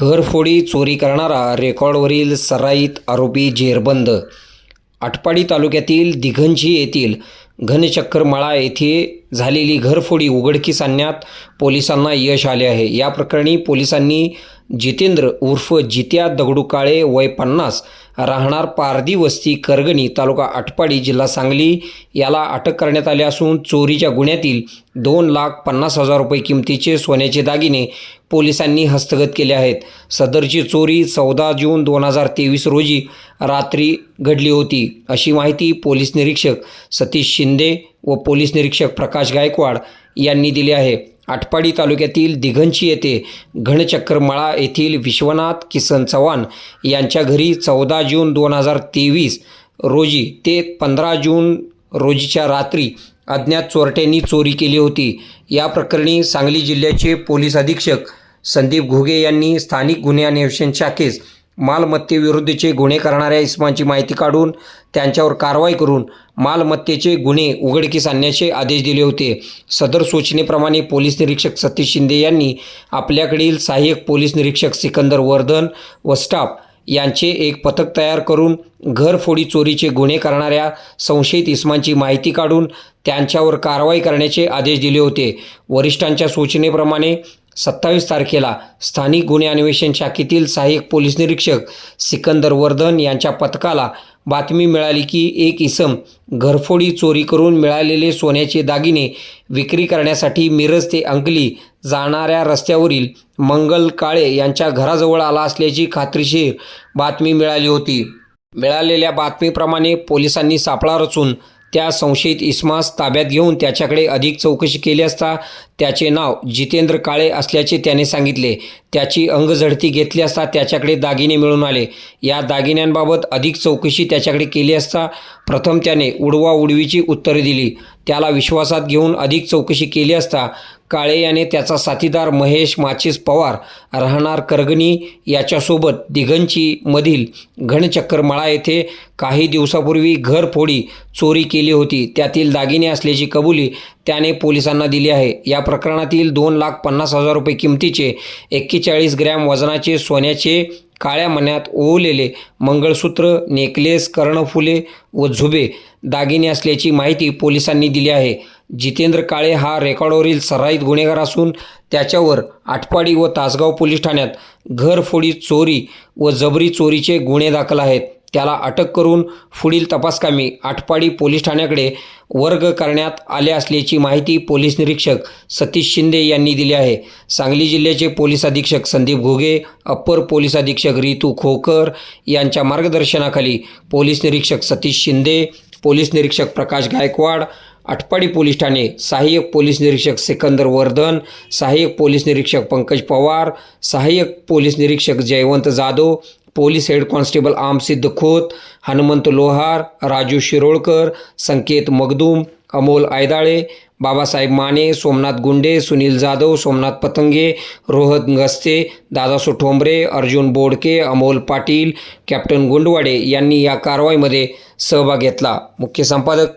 घरफोडी चोरी करणारा रेकॉर्डवरील सराईत आरोपी जेरबंद आटपाडी तालुक्यातील दिघंजी येथील घनचक्करमाळा येथे झालेली घरफोडी उघडकीस आणण्यात पोलिसांना यश आले आहे. या प्रकरणी पोलिसांनी जितेंद्र उर्फ जित्या दगडू काळे वय पन्नास राहणार पारधी वस्ती करगणी तालुका आटपाडी जिल्हा सांगली याला अटक करण्यात आले असून चोरीच्या गुन्ह्यातील दोन लाख पन्नास हजार रुपये किमतीचे सोन्याचे दागिने पोलिसांनी हस्तगत केले आहेत. सदरची चोरी चौदा जून दोन हजार तेवीस रोजी रात्री घडली होती अशी माहिती पोलीस निरीक्षक सतीश शिंदे व पोलीस निरीक्षक प्रकाश गायकवाड यांनी दिली आहे. आटपाडी तालुक्यातील दिघंची येथे घणचक्रमळा येथील विश्वनाथ किसन चव्हाण यांच्या घरी चौदा जून दोन हजार तेवीस रोजी ते पंधरा जून रोजीच्या रात्री अज्ञात चोरट्यांनी चोरी केली होती. या प्रकरणी सांगली जिल्ह्याचे पोलीस अधीक्षक संदीप घुगे यांनी स्थानिक गुन्हे अन्वेषण शाखेस मालमत्तेविरुद्धचे गुन्हे करणाऱ्या इसमांची माहिती काढून त्यांच्यावर कारवाई करून मालमत्तेचे गुन्हे उघडकीस आणण्याचे आदेश दिले होते. सदर सूचनेप्रमाणे पोलीस निरीक्षक सतीश शिंदे यांनी आपल्याकडील सहाय्यक पोलीस निरीक्षक सिकंदर वर्धन व स्टाफ यांचे एक पथक तयार करून घरफोडी चोरीचे गुन्हे करणाऱ्या संशयित इसमांची माहिती काढून त्यांच्यावर कारवाई करण्याचे आदेश दिले होते. वरिष्ठांच्या सूचनेप्रमाणे सत्तावीस तारखेला स्थानिक गुन्हे अन्वेषण शाखेतील सहाय्यक पोलीस निरीक्षक सिकंदर वर्धन यांच्या पथकाला बातमी मिळाली की एक इसम घरफोडी चोरी करून मिळालेले सोन्याचे दागिने विक्री करण्यासाठी मिरज ते अंकली जाणाऱ्या रस्त्यावरील मंगल काळे यांच्या घराजवळ आला असल्याची खात्रीशीर बातमी मिळाली होती. मिळालेल्या बातमीप्रमाणे पोलिसांनी सापळा रचून त्या संशयित इस्मास ताब्यात घेऊन त्याच्याकडे अधिक चौकशी केली असता त्याचे नाव जितेंद्र काळे असल्याचे त्याने सांगितले. त्याची अंगझडती घेतली असता त्याच्याकडे दागिने मिळून आले. या दागिन्यांबाबत अधिक चौकशी त्याच्याकडे केली असता प्रथम त्याने उडवा उडवीची उत्तरे दिली. त्याला विश्वासात घेऊन अधिक चौकशी केली असता काळे याने त्याचा साथीदार महेश माचीस पवार राहणार करगणी याच्यासोबत दिघंचीमधील मधील येथे काही दिवसापूर्वी घरफोडी चोरी केली होती. त्यातील दागिने असल्याची कबुली त्याने पोलिसांना दिली आहे. या प्रकरणातील दोन लाख पन्नास हजार रुपये किमतीचे एक्केचाळीस ग्रॅम वजनाचे सोन्याचे काळ्या मण्यात ओवलेले मंगळसूत्र नेकलेस कर्णफुले व झुबे दागिने असल्याची माहिती पोलिसांनी दिली आहे. जितेंद्र काळे हा रेकॉर्डवरील सराईत गुन्हेगार असून त्याच्यावर आटपाडी व तासगाव पोलीस ठाण्यात घरफोडी चोरी व जबरी चोरीचे गुन्हे दाखल आहेत. त्याला अटक करून पुढील तपासकामी आटपाडी पोलीस ठाण्याकडे वर्ग करण्यात आले असल्याची माहिती पोलीस निरीक्षक सतीश शिंदे यांनी दिली आहे. सांगली जिल्ह्याचे पोलीस अधीक्षक संदीप घोगे अप्पर पोलीस अधीक्षक रितू खोकर यांच्या मार्गदर्शनाखाली पोलीस निरीक्षक सतीश शिंदे पोलीस निरीक्षक प्रकाश गायकवाड आटपाडी पोलीस ठाणे. सहाय्यक पोलीस निरीक्षक सिकंदर वर्धन सहाय्यक पोलीस निरीक्षक पंकज पवार सहाय्यक पोलीस निरीक्षक Jaywant Jadhav police head constable Amsiddha Khot Hanumant Lohar Raju Shirolkar Sanket Magdum Amol Aydale Babasaheb Mane Somnath Gunde Sunil Jadhav Somnath Patange Rohat Gaste Dadaso Thombare Arjun Bodke Amol Patil captain Gundwade यांनी या कारवाईमध्ये सहभाग घेतला. मुख्य संपादक